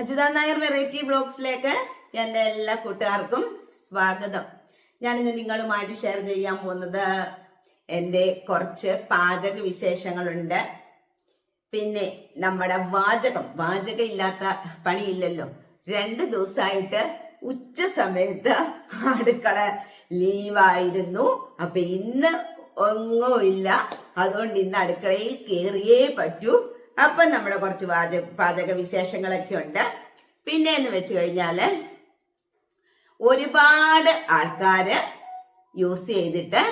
Ajitha Nair variety ബ്ലോഗ്സിലേക്ക് എന്റെ എല്ലാ കൂട്ടുകാർക്കും സ്വാഗതം. ഞാനിന്ന് നിങ്ങളുമായിട്ട് ഷെയർ ചെയ്യാൻ പോകുന്നത് എന്റെ കുറച്ച് പാചക വിശേഷങ്ങളുണ്ട്. പിന്നെ നമ്മുടെ വാചകം വാചകം ഇല്ലാത്ത പണിയില്ലല്ലോ. രണ്ട് ദിവസമായിട്ട് ഉച്ച സമയത്ത് അടുക്കള ലീവായിരുന്നു. അപ്പൊ ഇന്ന് ഒന്നും ഇല്ല അതുകൊണ്ട് ഇന്ന് അടുക്കളയിൽ കയറിയേ പറ്റൂ. അപ്പൊ നമ്മുടെ കുറച്ച് പാചക പാചക വിശേഷങ്ങളൊക്കെ ഉണ്ട്. പിന്നെ എന്ന് വെച്ച് കഴിഞ്ഞാൽ ഒരുപാട് ആൾക്കാര് യൂസ് ചെയ്തിട്ട്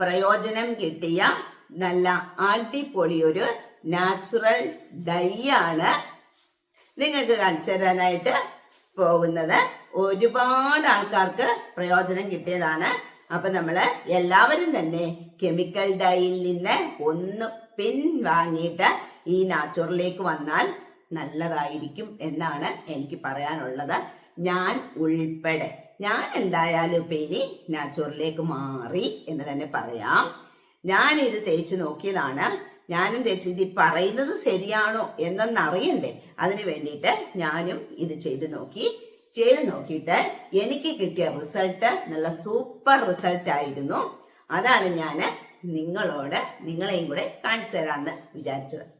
പ്രയോജനം കിട്ടിയ നല്ല അടിപൊളി ഒരു നാച്ചുറൽ ഡൈ ആണ് നിങ്ങൾക്ക് കാണിച്ചു തരാനായിട്ട് പോകുന്നത്. ഒരുപാട് ആൾക്കാർക്ക് പ്രയോജനം കിട്ടിയതാണ്. അപ്പൊ നമ്മൾ എല്ലാവരും തന്നെ കെമിക്കൽ ഡൈയിൽ നിന്ന് ഒന്ന് പിൻവാങ്ങിയിട്ട് ഈ നാച്ചുറലിലേക്ക് വന്നാൽ നല്ലതായിരിക്കും എന്നാണ് എനിക്ക് പറയാനുള്ളത്. ഞാൻ ഉൾപ്പെടെ ഞാൻ എന്തായാലും പേരി ഇനി നാച്ചുറലിലേക്ക് മാറി എന്ന് തന്നെ പറയാം. ഞാൻ ഇത് തേച്ച് നോക്കിയതാണ്. ഞാനും തേച്ച് ഇത് പറയുന്നത് ശരിയാണോ എന്നൊന്ന് അറിയണ്ടേ അതിന് വേണ്ടിയിട്ട് ഞാനും ഇത് ചെയ്ത് നോക്കി. ചെയ്ത് നോക്കിയിട്ട് എനിക്ക് കിട്ടിയ റിസൾട്ട് നല്ല സൂപ്പർ റിസൾട്ട് ആയിരുന്നു. അതാണ് ഞാൻ നിങ്ങളോട് നിങ്ങളെയും കൂടെ കാണിച്ചു തരാമെന്ന് വിചാരിച്ചത്.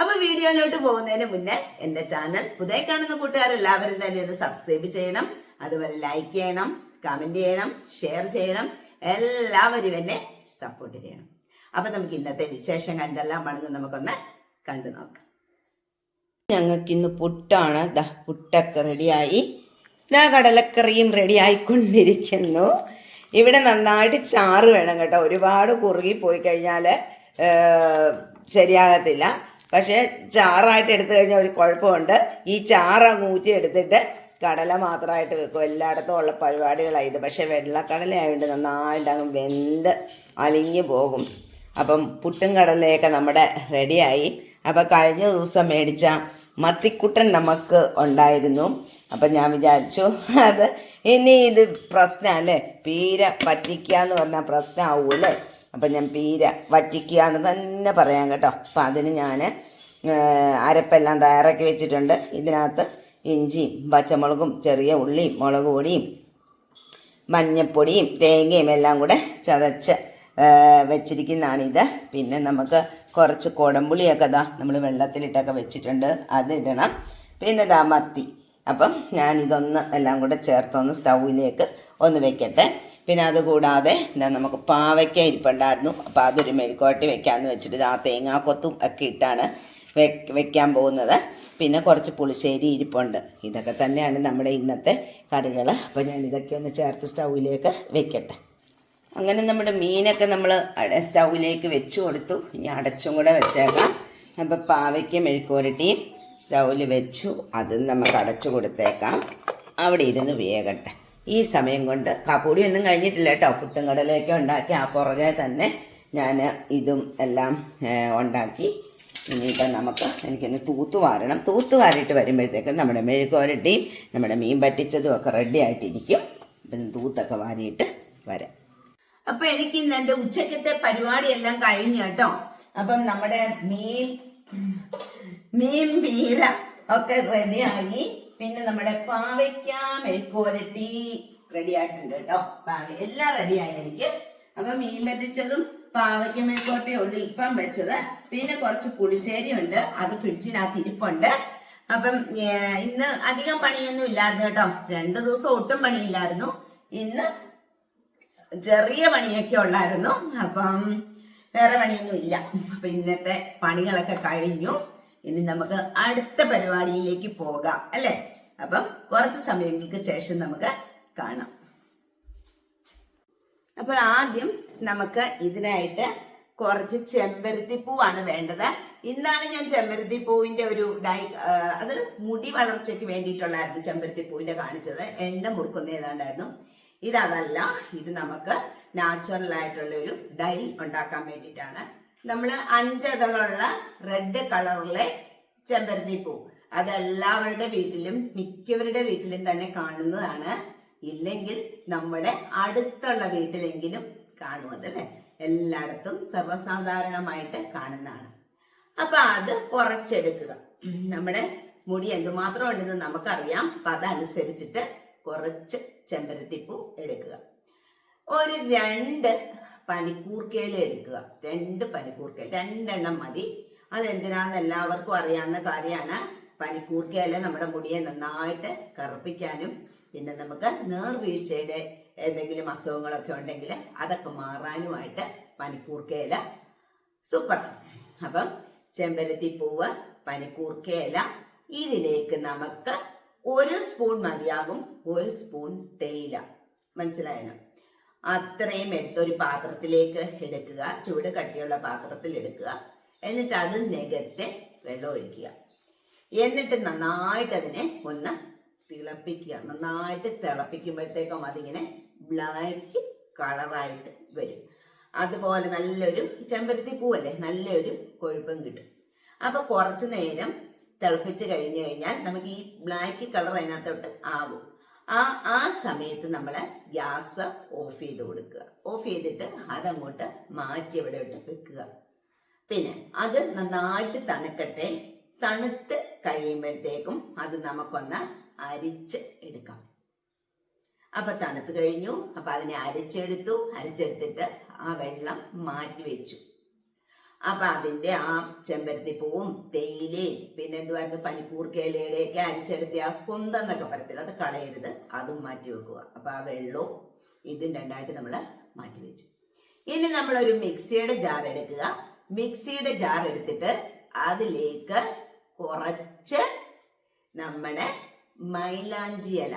അപ്പൊ വീഡിയോയിലോട്ട് പോകുന്നതിന് മുന്നേ എന്റെ ചാനൽ പുതിയ കാണുന്ന കൂട്ടുകാരെല്ലാവരും തന്നെ ഒന്ന് സബ്സ്ക്രൈബ് ചെയ്യണം. അതുപോലെ ലൈക്ക് ചെയ്യണം കമന്റ് ചെയ്യണം ഷെയർ ചെയ്യണം. എല്ലാവരും എന്നെ സപ്പോർട്ട് ചെയ്യണം. അപ്പൊ നമുക്ക് ഇന്നത്തെ വിശേഷം കണ്ടെല്ലാം വേണമെന്ന് നമുക്കൊന്ന് കണ്ടു നോക്കാം. ഞങ്ങൾക്ക് ഇന്ന് പുട്ടാണ്. ദാ പുട്ടൊക്കെ റെഡിയായി ദാ കടലക്കറിയും റെഡി ആയിക്കൊണ്ടിരിക്കുന്നു. ഇവിടെ നന്നായിട്ട് ചാറ് വേണം കേട്ടോ. ഒരുപാട് കുറുകി പോയി കഴിഞ്ഞാൽ ശരിയാകത്തില്ല. പക്ഷേ ചാറായിട്ട് എടുത്തു കഴിഞ്ഞാൽ ഒരു കുഴപ്പമുണ്ട്. ഈ ചാറ് ഊറ്റി എടുത്തിട്ട് കടല മാത്രമായിട്ട് വെക്കും. എല്ലായിടത്തും ഉള്ള പരിപാടികളാണ് ഇത്. പക്ഷേ വെള്ളക്കടലയായതുകൊണ്ട് നന്നായിട്ട് അങ്ങ് വെന്ത് അലിഞ്ഞു പോകും. അപ്പം പുട്ടും കടലയൊക്കെ നമ്മുടെ റെഡിയായി. അപ്പം കഴിഞ്ഞ ദിവസം മേടിച്ച മത്തിക്കുട്ടൻ നമുക്ക് ഉണ്ടായിരുന്നു. അപ്പം ഞാൻ വിചാരിച്ചു അത് ഇനി ഇത് പ്രശ്നമല്ലേ? പീര പറ്റിക്കുക എന്ന് പറഞ്ഞാൽ പ്രശ്നമാവൂല്ലേ? അപ്പം ഞാൻ പീര വറ്റിക്കുക തന്നെ പറയാം കേട്ടോ. അപ്പം അതിന് ഞാൻ അരപ്പെല്ലാം തയ്യാറാക്കി വെച്ചിട്ടുണ്ട്. ഇതിനകത്ത് ഇഞ്ചിയും പച്ചമുളകും ചെറിയ ഉള്ളിയും മുളക് പൊടിയും മഞ്ഞപ്പൊടിയും തേങ്ങയും എല്ലാം കൂടെ ചതച്ച് ഇത് പിന്നെ നമുക്ക് കുറച്ച് കുടംപുളിയൊക്കെ ദാ നമ്മൾ വെള്ളത്തിലിട്ടൊക്കെ വെച്ചിട്ടുണ്ട്. അതിടണം പിന്നെ ദാ മത്തി. അപ്പം ഞാനിതൊന്ന് എല്ലാം കൂടെ ചേർത്തൊന്ന് സ്റ്റൗവിലേക്ക് ഒന്ന് വെക്കട്ടെ. പിന്നെ അതുകൂടാതെ എന്താ നമുക്ക് പാവയ്ക്ക ഇരിപ്പുണ്ടായിരുന്നു. അപ്പോൾ അതൊരു മെഴുക്കോട്ടി വെക്കാമെന്ന് വെച്ചിട്ട് ആ തേങ്ങാക്കൊത്തും ഒക്കെ ഇട്ടാണ് വെക്കാൻ പോകുന്നത്. പിന്നെ കുറച്ച് പുളിശ്ശേരി ഇരിപ്പുണ്ട്. ഇതൊക്കെ തന്നെയാണ് നമ്മുടെ ഇന്നത്തെ കറികൾ അപ്പോൾ ഞാൻ ഇതൊക്കെ ഒന്ന് ചേർത്ത് സ്റ്റൗവിലേക്ക് വെക്കട്ടെ. അങ്ങനെ നമ്മുടെ മീനൊക്കെ നമ്മൾ സ്റ്റൗവിലേക്ക് വെച്ച് കൊടുത്തു. ഇനി അടച്ചും കൂടെ വെച്ചേക്കാം. അപ്പോൾ പാവയ്ക്ക് മെഴുക്കുരട്ടിയും സ്റ്റൗവിൽ വെച്ചു. അതും നമുക്ക് അടച്ചു കൊടുത്തേക്കാം. അവിടെ ഇരുന്ന് വേകട്ടെ ഈ സമയം കൊണ്ട്. കാപ്പൂടി ഒന്നും കഴിഞ്ഞിട്ടില്ല കേട്ടോ. പുട്ടും കടലയൊക്കെ ഉണ്ടാക്കി ആ പുറകെ തന്നെ ഞാൻ ഇതും എല്ലാം ഉണ്ടാക്കി. ഇനിയിപ്പം നമുക്ക് എനിക്കൊന്ന് തൂത്തുവാരണം വാരണം. തൂത്ത് വാരിയിട്ട് വരുമ്പോഴത്തേക്കും നമ്മുടെ മെഴുക്കുരട്ടിയും നമ്മുടെ മീൻ പറ്റിച്ചതും ഒക്കെ റെഡി ആയിട്ടിരിക്കും. അപ്പം തൂത്തൊക്കെ വാരിയിട്ട് വരാം. അപ്പൊ എനിക്ക് ഇന്ന് എന്റെ ഉച്ചക്കത്തെ പരിപാടിയെല്ലാം കഴിഞ്ഞു കേട്ടോ. അപ്പം നമ്മുടെ മീൻ മീൻ പീര ഒക്കെ റെഡിയായി പിന്നെ നമ്മുടെ പാവയ്ക്ക മെഴുക്കുരട്ടി റെഡി ആയിട്ടുണ്ട് കേട്ടോ. പാവ എല്ലാം റെഡിയായി എനിക്ക് അപ്പൊ മീൻ പറ്റിച്ചതും പാവയ്ക്ക മെഴുക്കോട്ടയും ഉള്ളു ഇപ്പം വെച്ചത്. പിന്നെ കുറച്ച് പുളിശ്ശേരി ഉണ്ട്. അത് ഫ്രിഡ്ജിനകത്ത് ഇരിപ്പുണ്ട്. അപ്പം ഇന്ന് അധികം പണിയൊന്നും ഇല്ലായിരുന്നു കേട്ടോ. രണ്ടു ദിവസം ഒട്ടും പണിയില്ലായിരുന്നു. ഇന്ന് ചെറിയ പണിയൊക്കെ ഉള്ളായിരുന്നു. അപ്പം വേറെ പണിയൊന്നും ഇല്ല. അപ്പൊ ഇന്നത്തെ പണികളൊക്കെ കഴിഞ്ഞു. ഇനി നമുക്ക് അടുത്ത പരിപാടിയിലേക്ക് പോകാം അല്ലെ? അപ്പം കുറച്ച് സമയങ്ങൾക്ക് ശേഷം നമുക്ക് കാണാം. അപ്പോൾ ആദ്യം നമുക്ക് ഇതിനായിട്ട് കുറച്ച് ചെമ്പരത്തി പൂവാണ് വേണ്ടത്. ഇന്നാണ് ഞാൻ ചെമ്പരത്തി പൂവിന്റെ ഒരു ഡൈ അത് മുടി വളർച്ചയ്ക്ക് വേണ്ടിയിട്ടുള്ളായിരുന്നു ചെമ്പരത്തി പൂവിന്റെ കാണിച്ചത്. എണ്ണ മുറുക്കുന്ന ഏതാണ്ടായിരുന്നു. ഇതല്ല ഇത് നമുക്ക് നാച്ചുറൽ ആയിട്ടുള്ള ഒരു ഡൈ ഉണ്ടാക്കാൻ വേണ്ടിയിട്ടാണ്. നമ്മൾ അഞ്ചതളുള്ള റെഡ് കളറുള്ള ചെമ്പരത്തി പൂ. അതെല്ലാവരുടെ വീട്ടിലും മിക്കവരുടെ വീട്ടിലും തന്നെ കാണുന്നതാണ്. ഇല്ലെങ്കിൽ നമ്മുടെ അടുത്തുള്ള വീട്ടിലെങ്കിലും കാണുന്നത് അല്ലെ എല്ലായിടത്തും സർവസാധാരണമായിട്ട് കാണുന്നതാണ്. അപ്പൊ അത് കുറച്ചെടുക്കുക. നമ്മുടെ മുടി എന്തുമാത്രം ഉണ്ടെന്ന് നമുക്കറിയാം. അപ്പൊ അതനുസരിച്ചിട്ട് കുറച്ച് ചെമ്പരത്തിപ്പൂ എടുക്കുക. ഒരു രണ്ട് പനിക്കൂർക്കയില എടുക്കുക രണ്ട് പനിക്കൂർക്കയില. രണ്ടെണ്ണം മതി. അതെന്തിനാന്ന് എല്ലാവർക്കും അറിയാവുന്ന കാര്യമാണ്. പനിക്കൂർക്കയില നമ്മുടെ മുടിയെ നന്നായിട്ട് കറുപ്പിക്കാനും പിന്നെ നമുക്ക് നേർവീഴ്ചയുടെ എന്തെങ്കിലും അസുഖങ്ങളൊക്കെ ഉണ്ടെങ്കിൽ അതൊക്കെ മാറാനുമായിട്ട് പനിക്കൂർക്കയില സൂപ്പർ അപ്പം ചെമ്പരത്തി പൂവ് പനിക്കൂർക്കയില ഇതിലേക്ക് നമുക്ക് ഒരു സ്പൂൺ മതിയാകും. ഒരു സ്പൂൺ തേയില. മനസ്സിലായല്ലോ അത്രയും എടുത്ത് ഒരു പാത്രത്തിലേക്ക് എടുക്കുക. ചൂട് കട്ടിയുള്ള പാത്രത്തിൽ എടുക്കുക. എന്നിട്ട് അത് നികത്തെ വെള്ളം ഒഴിക്കുക. എന്നിട്ട് നന്നായിട്ട് അതിനെ ഒന്ന് തിളപ്പിക്കുക. നന്നായിട്ട് തിളപ്പിക്കുമ്പോഴത്തേക്കും അതിങ്ങനെ ബ്ലാക്ക് കളറായിട്ട് വരും. അതുപോലെ നല്ലൊരു ചെമ്പരത്തി പൂവല്ലേ? നല്ലൊരു കൊഴുപ്പും കിട്ടും. അപ്പൊ കുറച്ച് നേരം തിളപ്പിച്ച് കഴിഞ്ഞു കഴിഞ്ഞാൽ നമുക്ക് ഈ ബ്ലാക്ക് കളർ അതിനകത്തോട്ട് ആകും ആ ആ സമയത്ത് നമ്മൾ ഗ്യാസ് ഓഫ് ചെയ്ത് കൊടുക്കുക. ഓഫ് ചെയ്തിട്ട് അതങ്ങോട്ട് മാറ്റി ഇവിടെ ഇട്ട് വെക്കുക. പിന്നെ അത് നന്നായിട്ട് തണുക്കട്ടെ. തണുത്ത് കഴിയുമ്പോഴത്തേക്കും അത് നമുക്കൊന്ന് അരിച്ച് എടുക്കാം. അപ്പൊ തണുത്ത് കഴിഞ്ഞു. അപ്പൊ അതിനെ അരച്ചെടുത്തു. അരച്ചെടുത്തിട്ട് ആ വെള്ളം മാറ്റി വെച്ചു. അപ്പൊ അതിന്റെ ആ ചെമ്പരത്തിപ്പൂവും തേയിലയും പിന്നെ എന്തുവായിരുന്നു പനിക്കൂർക്കയിലയുടെ ഒക്കെ അരിച്ചെടുത്ത് ആ കുന്തെന്നൊക്കെ പറയത്തില്ല അത് കളയരുത്. അതും മാറ്റി വെക്കുക. അപ്പൊ ആ വെള്ളവും ഇതും രണ്ടായിട്ട് നമ്മൾ മാറ്റി വെച്ചു. ഇനി നമ്മളൊരു മിക്സിയുടെ ജാർ എടുക്കുക. മിക്സിയുടെ ജാർ എടുത്തിട്ട് അതിലേക്ക് കുറച്ച് നമ്മുടെ മൈലാഞ്ചി ഇല.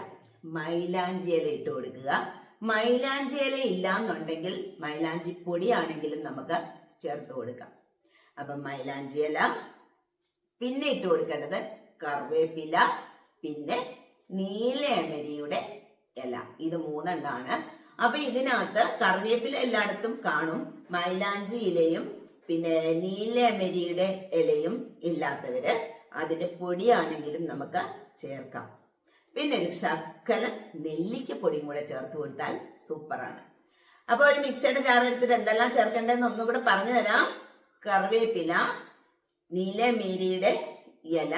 മൈലാഞ്ചി ഇല ഇട്ട് കൊടുക്കുക. മൈലാഞ്ചി ഇല ഇല്ലാന്നുണ്ടെങ്കിൽ മൈലാഞ്ചി പൊടിയാണെങ്കിലും നമുക്ക് ചേർത്ത് കൊടുക്കാം. അപ്പം മൈലാഞ്ചി ഇല പിന്നെ ഇട്ട് കൊടുക്കേണ്ടത് കറിവേപ്പില പിന്നെ നീലയമരിയുടെ ഇല. ഇത് മൂന്നെണ്ണാണ്. അപ്പൊ ഇതിനകത്ത് കറിവേപ്പില എല്ലായിടത്തും കാണും. മൈലാഞ്ചി ഇലയും പിന്നെ നീലയമരിയുടെ ഇലയും ഇല്ലാത്തവര് അതിന്റെ പൊടിയാണെങ്കിലും നമുക്ക് ചേർക്കാം. പിന്നെ ഒരു ശക്കല നെല്ലിക്ക പൊടിയും കൂടെ ചേർത്ത് കൊടുത്താൽ സൂപ്പറാണ്. അപ്പൊ ഒരു മിക്സിയുടെ ജാർ എടുത്തിട്ട് എന്തെല്ലാം ചേർക്കേണ്ടതെന്ന് ഒന്നും കൂടെ പറഞ്ഞു തരാം. കറിവേപ്പില നീലമേരിയുടെ ഇല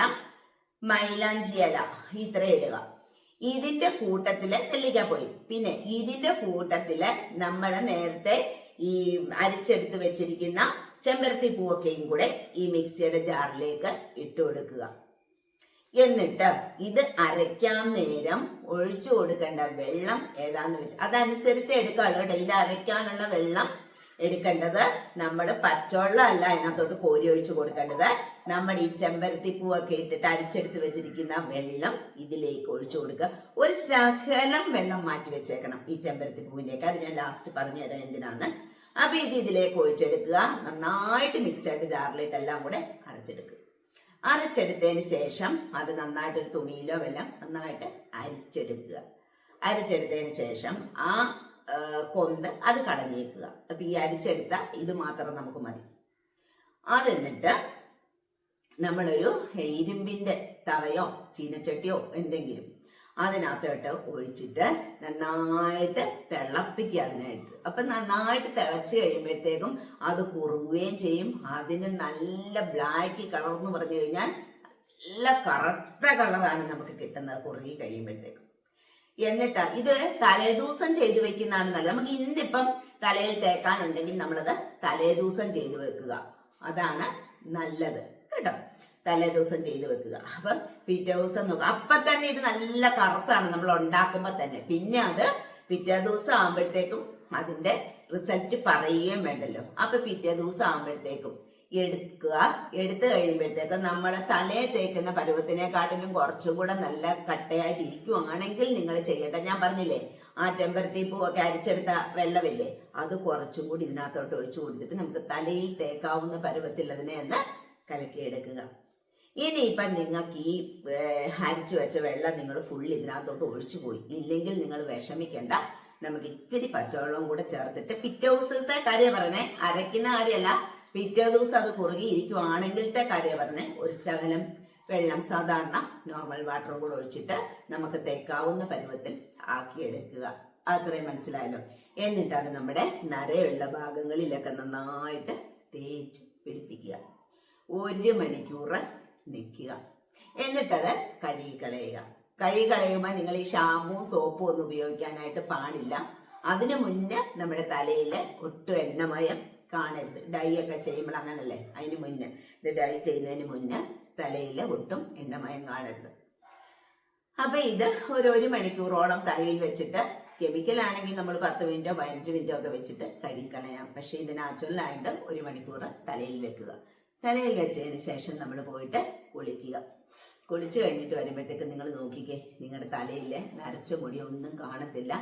മൈലാഞ്ചി ഇല ഇത്ര ഇടുക. ഇതിന്റെ കൂട്ടത്തിൽ നെല്ലിക്കാപ്പൊടി. പിന്നെ ഇതിന്റെ കൂട്ടത്തിൽ നമ്മൾ നേരത്തെ ഈ അരിച്ചെടുത്ത് വെച്ചിരിക്കുന്ന ചെമ്പരത്തി പൂവൊക്കെയും കൂടെ ഈ മിക്സിയുടെ ജാറിലേക്ക് ഇട്ട് കൊടുക്കുക. എന്നിട്ട് ഇത് അരയ്ക്കാൻ നേരം ഒഴിച്ചു കൊടുക്കേണ്ട വെള്ളം ഏതാന്ന് വെച്ച് അതനുസരിച്ച് എടുക്കാമല്ലോ കേട്ടോ. ഇത് അരയ്ക്കാനുള്ള വെള്ളം എടുക്കേണ്ടത് നമ്മൾ പച്ചവെള്ളം അല്ല അതിനകത്തോട്ട് കോരി ഒഴിച്ചു കൊടുക്കേണ്ടത്. നമ്മുടെ ഈ ചെമ്പരത്തി പൂവൊക്കെ ഇട്ടിട്ട് അരിച്ചെടുത്ത് വെച്ചിരിക്കുന്ന വെള്ളം ഇതിലേക്ക് ഒഴിച്ചു കൊടുക്കുക. ഒരു ശകലം വെള്ളം മാറ്റി വെച്ചേക്കണം ഈ ചെമ്പരത്തി പൂവിന്റെയൊക്കെ അത് ഞാൻ ലാസ്റ്റ് പറഞ്ഞു തരാം എന്തിനാണ് അപ്പൊ ഇത് ഇതിലേക്ക് ഒഴിച്ചെടുക്കുക. നന്നായിട്ട് മിക്സ് ജാറിലിട്ട് എല്ലാം കൂടെ അരച്ചെടുക്കുക. അരച്ചെടുത്തതിന് ശേഷം അത് നന്നായിട്ട് ഒരു തുണിയിലോ വല്ലതും നന്നായിട്ട് അരിച്ചെടുക്കുക. അരച്ചെടുത്തതിന് ശേഷം ആ കൊന്ത് അത് കടഞ്ഞേക്കുക. അപ്പൊ ഈ അരിച്ചെടുത്ത ഇത് മാത്രം നമുക്ക് മതി. അതെന്നിട്ട് നമ്മളൊരു ഇരുമ്പിന്റെ തവയോ ചീനച്ചട്ടിയോ എന്തെങ്കിലും അതിനകത്തോട്ട് ഒഴിച്ചിട്ട് നന്നായിട്ട് തിളപ്പിക്കുക അതിനായിട്ട്. അപ്പൊ നന്നായിട്ട് തിളച്ച് കഴിയുമ്പോഴത്തേക്കും അത് കുറുകുകയും ചെയ്യും. അതിന് നല്ല ബ്ലാക്ക് കളർ എന്ന് പറഞ്ഞു കഴിഞ്ഞാൽ നല്ല കറുത്ത കളറാണ് നമുക്ക് കിട്ടുന്നത് കുറുകി കഴിയുമ്പോഴത്തേക്കും. എന്നിട്ട് ഇത് തലേദിവസം ചെയ്തു വെക്കുന്നതാണ് നല്ലത്. നമുക്ക് ഇന്നിപ്പം തലയിൽ തേക്കാനുണ്ടെങ്കിൽ നമ്മളത് തലേദിവസം ചെയ്തു വെക്കുക. അതാണ് നല്ലത്. കേട്ടോ? തലേദിവസം ചെയ്ത് വെക്കുക. അപ്പൊ പിറ്റേ ദിവസം നോക്കുക. അപ്പൊ തന്നെ ഇത് നല്ല കറുത്താണ് നമ്മൾ ഉണ്ടാക്കുമ്പോ തന്നെ. പിന്നെ അത് പിറ്റേ ദിവസം ആകുമ്പോഴത്തേക്കും അതിന്റെ റിസൾട്ട് പറയുകയും വേണ്ടല്ലോ. അപ്പൊ പിറ്റേ ദിവസം ആകുമ്പോഴത്തേക്കും എടുക്കുക. എടുത്തു കഴിയുമ്പോഴത്തേക്കും നമ്മൾ തലയെ തേക്കുന്ന പരുവത്തിനെക്കാട്ടിലും കുറച്ചും കൂടെ നല്ല കട്ടയായിട്ട് ഇരിക്കുവാണെങ്കിൽ നിങ്ങൾ ചെയ്യട്ടെ. ഞാൻ പറഞ്ഞില്ലേ ആ ചെമ്പരത്തി പൂവൊക്കെ അരിച്ചെടുത്ത വെള്ളമില്ലേ അത് കുറച്ചും കൂടി ഇതിനകത്തോട്ട് ഒഴിച്ചു കൊടുത്തിട്ട് നമുക്ക് തലയിൽ തേക്കാവുന്ന പരുവത്തിൽ അതിനെ ഒന്ന് കലക്കിയെടുക്കുക. ഇനിയിപ്പം നിങ്ങൾക്ക് ഈ ഹരിച്ചു വെച്ച വെള്ളം നിങ്ങൾ ഫുൾ ഇതിനകത്തോട്ട് ഒഴിച്ചു പോയി. ഇല്ലെങ്കിൽ നിങ്ങൾ വിഷമിക്കേണ്ട. നമുക്ക് ഇച്ചിരി പച്ചവെള്ളവും കൂടെ ചേർത്തിട്ട് പിറ്റേ ദിവസത്തെ കാര്യം പറഞ്ഞേ. അരയ്ക്കുന്ന കാര്യമല്ല പിറ്റേ ദിവസം അത് കുറുകി ഇരിക്കുവാണെങ്കിലത്തെ കാര്യം പറഞ്ഞേ. ഒരു ശകലം വെള്ളം സാധാരണ നോർമൽ വാട്ടറും കൂടെ ഒഴിച്ചിട്ട് നമുക്ക് തേക്കാവുന്ന പരുവത്തിൽ ആക്കിയെടുക്കുക. അത്രയും മനസ്സിലായല്ലോ? എന്നിട്ടാണ് നമ്മുടെ നരയുള്ള ഭാഗങ്ങളിലൊക്കെ നന്നായിട്ട് തേച്ച് പിടിപ്പിക്കുക. ഒരു മണിക്കൂർ നിൽക്കുക എന്നിട്ടത് കഴുകി കളയുക കഴുകി കളയുമ്പോൾ നിങ്ങൾ ഈ ഷാമ്പുവും സോപ്പും ഒന്നും ഉപയോഗിക്കാനായിട്ട് പാടില്ല. അതിനു മുന്നേ നമ്മുടെ തലയിൽ ഒട്ടും എണ്ണമയം കാണരുത്. ഡൈ ഒക്കെ ചെയ്യുമ്പോൾ അങ്ങനല്ലേ? അതിന് മുന്നേ. ഇത് ഡൈ ചെയ്യുന്നതിന് മുന്നേ തലയിൽ ഒട്ടും എണ്ണമയം കാണരുത്. അപ്പൊ ഇത് ഒരു ഒരു മണിക്കൂറോളം തലയിൽ വെച്ചിട്ട് കെമിക്കൽ ആണെങ്കിൽ നമ്മൾ പത്ത് മിനിറ്റോ പതിനഞ്ച് മിനിറ്റോ ഒക്കെ വെച്ചിട്ട് കഴുകിക്കളയാം. പക്ഷെ ഇത് നാച്ചുറലായിട്ട് ഒരു മണിക്കൂർ തലയിൽ വെക്കുക. തലയിൽ വെച്ചതിന് ശേഷം നമ്മൾ പോയിട്ട് കുളിക്കുക. കുളിച്ച് കഴിഞ്ഞിട്ട് വരുമ്പോഴത്തേക്ക് നിങ്ങൾ നോക്കിക്കേ നിങ്ങളുടെ തലയിലെ നരച്ച മുടി ഒന്നും കാണത്തില്ല.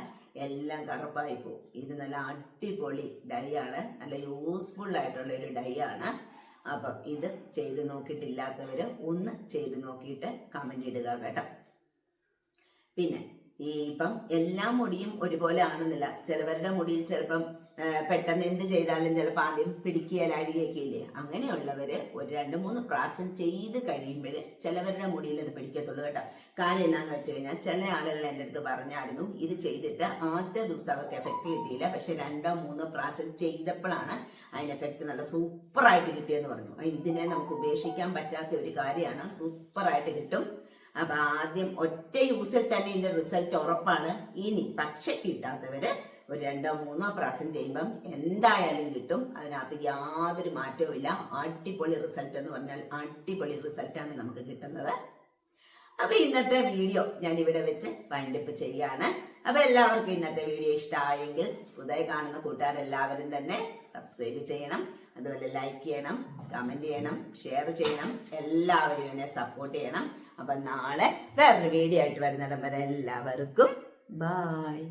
എല്ലാം കറുപ്പായി പോകും ഇത് നല്ല അടിപൊളി ഡൈ ആണ്. നല്ല യൂസ്ഫുൾ ആയിട്ടുള്ള ഒരു ഡൈ ആണ്. അപ്പം ഇത് ചെയ്ത് നോക്കിയിട്ടില്ലാത്തവര് ഒന്ന് ചെയ്ത് നോക്കിയിട്ട് കമന്റ് ഇടുക കേട്ടോ. പിന്നെ ഈ ഇപ്പം എല്ലാ മുടിയും ഒരുപോലെ ആണെന്നില്ല ചിലവരുടെ മുടിയിൽ ചിലപ്പം പെട്ടെന്ന് എന്ത് ചെയ്താലും ചിലപ്പോൾ ആദ്യം പിടിക്കുകയില്ല അഴിയൊക്കെ ഇല്ലേ അങ്ങനെയുള്ളവര് ഒരു രണ്ട് മൂന്ന് പ്രാവശ്യം ചെയ്ത് കഴിയുമ്പോൾ ചിലവരുടെ മുടിയിൽ അത് പിടിക്കത്തുള്ളൂ കേട്ടോ. കാര്യം എന്നാന്ന് വെച്ച് കഴിഞ്ഞാൽ ചില ആളുകൾ എന്റെ അടുത്ത് പറഞ്ഞായിരുന്നു ഇത് ചെയ്തിട്ട് ആദ്യ ദിവസം അവർക്ക് എഫക്റ്റ് കിട്ടിയില്ല. പക്ഷെ രണ്ടോ മൂന്നോ പ്രാവശ്യം ചെയ്തപ്പോഴാണ് അതിന് എഫക്റ്റ് നല്ല സൂപ്പറായിട്ട് കിട്ടിയെന്ന് പറഞ്ഞു. ഇതിനെ നമുക്ക് ഉപേക്ഷിക്കാൻ പറ്റാത്ത ഒരു കാര്യമാണ്. സൂപ്പറായിട്ട് കിട്ടും. അപ്പൊ ആദ്യം ഒറ്റ യൂസിൽ തന്നെ ഇതിന്റെ റിസൾട്ട് ഉറപ്പാണ്. ഇനി പക്ഷെ കിട്ടാത്തവര് ഒരു രണ്ടോ മൂന്നോ പ്രാവശ്യം ചെയ്യുമ്പം എന്തായാലും കിട്ടും. അതിനകത്ത് യാതൊരു മാറ്റവും ഇല്ല. അടിപൊളി റിസൾട്ട് എന്ന് പറഞ്ഞാൽ അടിപൊളി റിസൾട്ടാണ് നമുക്ക് കിട്ടുന്നത്. അപ്പൊ ഇന്നത്തെ വീഡിയോ ഞാൻ ഇവിടെ വെച്ച് വൈൻഡപ്പ് ചെയ്യാണ് അപ്പൊ എല്ലാവർക്കും ഇന്നത്തെ വീഡിയോ ഇഷ്ടമായെങ്കിൽ പുതിയ കാണുന്ന കൂട്ടുകാരെല്ലാവരും തന്നെ സബ്സ്ക്രൈബ് ചെയ്യണം അതുപോലെ ലൈക്ക് ചെയ്യണം കമന്റ് ചെയ്യണം ഷെയർ ചെയ്യണം എല്ലാവരും എന്നെ സപ്പോർട്ട് ചെയ്യണം. അപ്പൊ നാളെ വേറൊരു വീഡിയോ ആയിട്ട് വരുന്നിടം വരെ എല്ലാവർക്കും ബായ്